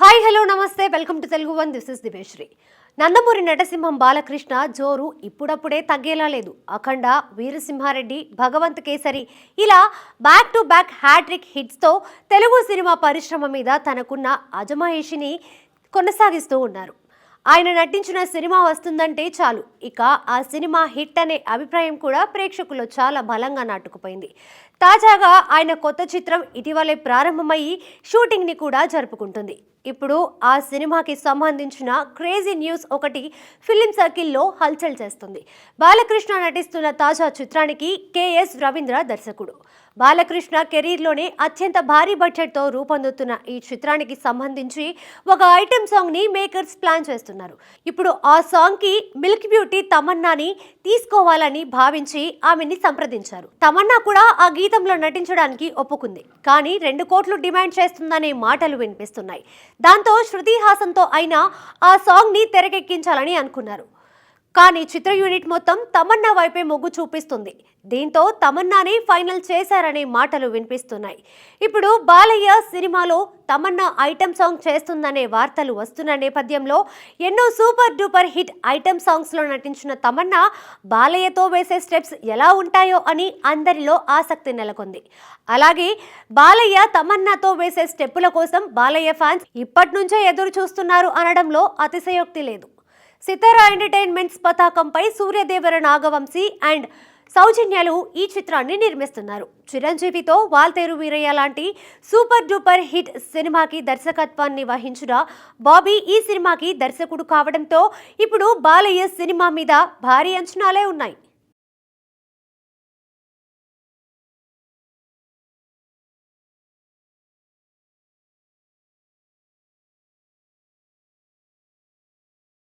Hi hello నమస్తే. Welcome to Telugu one. This is దివేశ్రీ Nandamuri నటసింహం బాలకృష్ణ జోరు ఇప్పుడప్పుడే తగ్గేలా లేదు. అఖండ వీరసింహారెడ్డి భగవంత్ కేసరి ఇలా బ్యాక్ టు బ్యాక్ హ్యాట్రిక్ హిట్స్తో తెలుగు సినిమా పరిశ్రమ మీద తనకున్న అజమాయిషిని కొనసాగిస్తూ ఉన్నారు. ఆయన నటించిన సినిమా వస్తుందంటే చాలు. ఇక ఆ సినిమా హిట్ అనే అభిప్రాయం కూడా ప్రేక్షకుల్లో చాలా బలంగా నాటుకుపోయింది. తాజాగా ఆయన కొత్త చిత్రం ఇటీవలే ప్రారంభమయ్యి షూటింగ్ని కూడా జరుపుకుంటుంది. ఇప్పుడు ఆ సినిమాకి సంబంధించిన క్రేజీ న్యూస్ ఒకటి ఫిలిం సర్కిల్లో హల్చల్ చేస్తుంది. బాలకృష్ణ నటిస్తున్న తాజా చిత్రానికి కెఎస్ రవీంద్ర దర్శకుడు. బాలకృష్ణ కెరీర్లోనే అత్యంత భారీ బడ్జెట్తో రూపొందుతున్న ఈ చిత్రానికి సంబంధించి ఒక ఐటెం సాంగ్ని మేకర్స్ ప్లాన్ చేస్తున్నారు. ఇప్పుడు ఆ సాంగ్కి మిల్క్ బ్యూటీ తమన్నాని తీసుకోవాలని భావించి ఆమెని సంప్రదించారు. తమన్నా కూడా ఆ గీతంలో నటించడానికి ఒప్పుకుంది. కానీ రెండు కోట్లు డిమాండ్ చేస్తుందనే మాటలు వినిపిస్తున్నాయి. దాంతో శృతి హాసన్తో అయినా ఆ సాంగ్ని తెరకెక్కించాలని అనుకున్నారు. కానీ చిత్ర యూనిట్ మొత్తం తమన్నా వైపే మొగ్గు చూపిస్తుంది. దీంతో తమన్నాని ఫైనల్ చేశారనే మాటలు వినిపిస్తున్నాయి. ఇప్పుడు బాలయ్య సినిమాలో తమన్నా ఐటెం సాంగ్ చేస్తుందనే వార్తలు వస్తున్న నేపథ్యంలో ఎన్నో సూపర్ డూపర్ హిట్ ఐటెం సాంగ్స్లో నటించిన తమన్నా బాలయ్యతో వేసే స్టెప్స్ ఎలా ఉంటాయో అని అందరిలో ఆసక్తి నెలకొంది. అలాగే బాలయ్య తమన్నాతో వేసే స్టెప్పుల కోసం బాలయ్య ఫ్యాన్స్ ఇప్పటి నుంచే ఎదురు చూస్తున్నారు అనడంలో అతిశయోక్తి లేదు. సితారా ఎంటర్టైన్మెంట్స్ పతాకంపై సూర్యదేవర నాగవంశీ అండ్ సౌజన్యాలు ఈ చిత్రాన్ని నిర్మిస్తున్నారు. చిరంజీవితో వాల్తేరు వీరయ్య లాంటి సూపర్ డూపర్ హిట్ సినిమాకి దర్శకత్వాన్ని వహించిన బాబీ ఈ సినిమాకి దర్శకుడు కావడంతో ఇప్పుడు బాలయ్య సినిమా మీద భారీ అంచనాలే ఉన్నాయి.